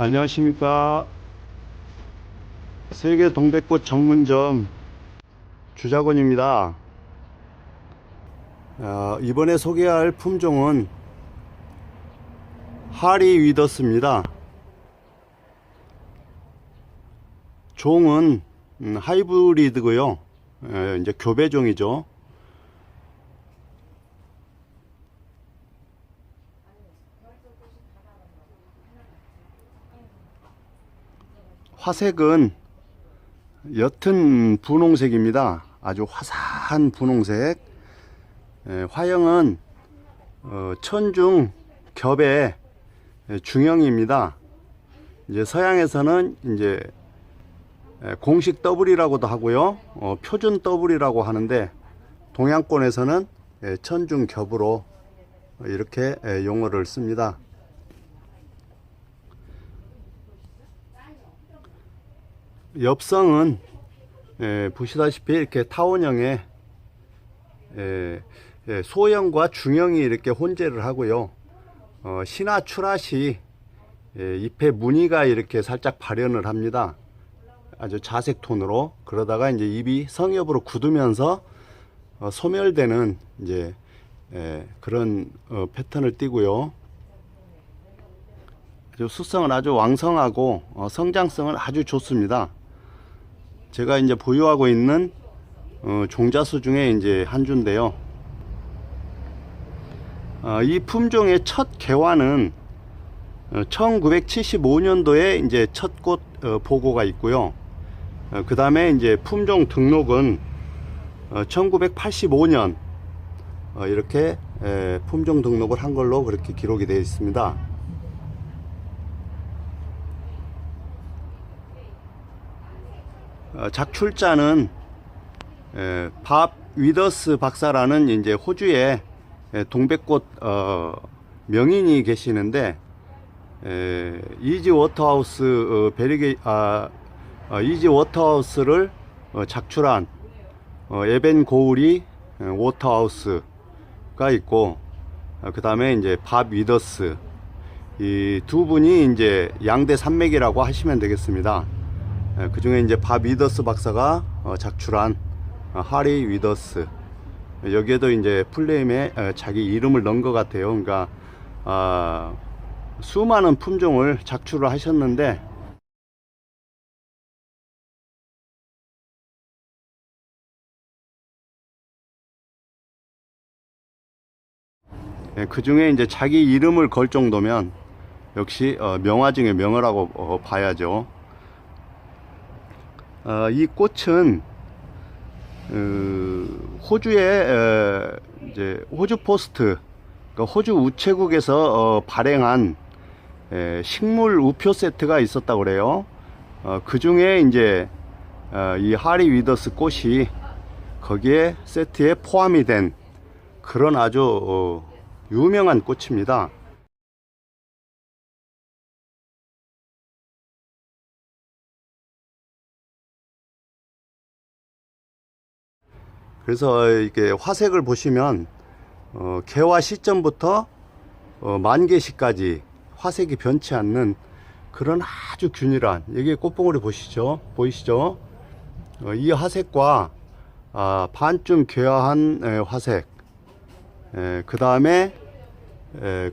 안녕하십니까. 세계 동백꽃 전문점 주작원입니다. 어, 이번에 소개할 품종은 하리 위더스입니다. 종은 음, 하이브리드고요. 에, 이제 교배종이죠. 화색은 옅은 분홍색입니다. 아주 화사한 분홍색. 에, 화형은 어, 천중 겹의 에, 중형입니다. 이제 서양에서는 이제 에, 공식 더블이라고도 하고요. 어, 표준 더블이라고 하는데 동양권에서는 에, 천중 겹으로 이렇게 에, 용어를 씁니다. 엽성은 에, 보시다시피 이렇게 타원형의 에, 에, 소형과 중형이 이렇게 혼재를 하고요. 어, 신화 출하시 에, 잎에 무늬가 이렇게 살짝 발현을 합니다. 아주 자색 톤으로 그러다가 이제 잎이 성엽으로 굳으면서 어, 소멸되는 이제 에, 그런 어, 패턴을 띠고요. 수성은 아주 왕성하고 어, 성장성은 아주 좋습니다. 제가 이제 보유하고 있는 어, 종자수 중에 이제 한 주인데요. 어, 이 품종의 첫 개화는 1975년도에 이제 첫꽃 어, 보고가 있고요. 그 다음에 이제 품종 등록은 1985년 어, 이렇게 에, 품종 등록을 한 걸로 그렇게 기록이 되어 있습니다. 작출자는 에, 밥 위더스 박사라는 이제 호주의 에, 동백꽃 어, 명인이 계시는데 에, 이지 워터하우스 어, 베리게 아 어, 이지 워터하우스를 어, 작출한 어, 에벤 어, 워터하우스가 있고 그 다음에 이제 밥 위더스 이 두 분이 이제 양대 산맥이라고 하시면 되겠습니다. 그 중에 이제 밥 위더스 박사가 어, 작출한 어, 하리 위더스 여기에도 이제 풀네임에 어, 자기 이름을 넣은 것 같아요. 그러니까 아, 수많은 품종을 작출을 하셨는데 그 중에 이제 자기 이름을 걸 정도면 역시 어, 명화 중에 명화라고 어, 봐야죠. 어, 이 꽃은 어, 호주의 에, 이제 호주 포스트 그러니까 호주 우체국에서 어, 발행한 에, 식물 우표 세트가 있었다고 그래요. 어, 그 중에 이제 어, 이 하리 위더스 꽃이 거기에 세트에 포함이 된 그런 아주 어, 유명한 꽃입니다. 그래서 이게 화색을 보시면 어, 개화 시점부터 어, 만개 시까지 화색이 변치 않는 그런 아주 균일한 여기 꽃봉오리 보시죠? 보이시죠? 어, 이 화색과 아, 반쯤 괴화한 에, 화색. 그 다음에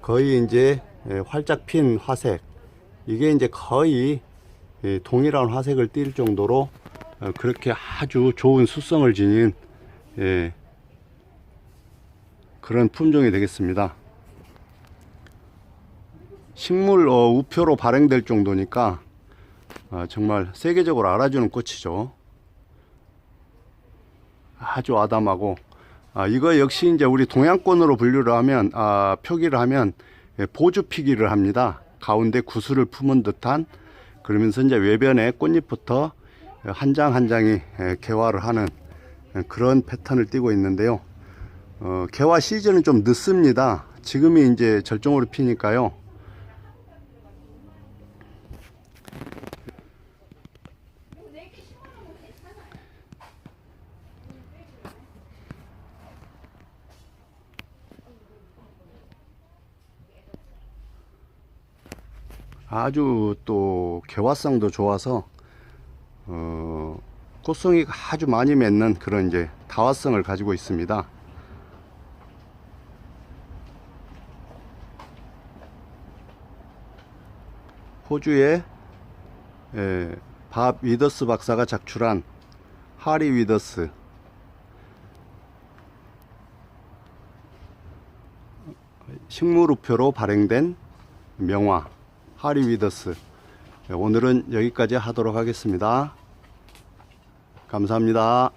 거의 이제 에, 활짝 핀 화색. 이게 이제 거의 에, 동일한 화색을 띌 정도로 어, 그렇게 아주 좋은 수성을 지닌 예, 그런 품종이 되겠습니다. 식물 어, 우표로 발행될 정도니까 아, 정말 세계적으로 알아주는 꽃이죠. 아주 아담하고 아, 이거 역시 이제 우리 동양권으로 분류를 하면 아, 표기를 하면 예, 보주 피기를 합니다. 가운데 구슬을 품은 듯한 그러면서 이제 외변에 꽃잎부터 한 장한 장이 예, 개화를 하는 그런 패턴을 띠고 있는데요. 어, 개화 시즌은 좀 늦습니다. 지금이 이제 절정으로 피니까요. 아주 또 개화성도 좋아서 어, 꽃송이가 아주 많이 맺는 그런 이제 다화성을 가지고 있습니다. 호주의 에, 밥 위더스 박사가 작출한 하리 위더스 식물우표로 발행된 명화 하리 위더스 오늘은 여기까지 하도록 하겠습니다. 감사합니다.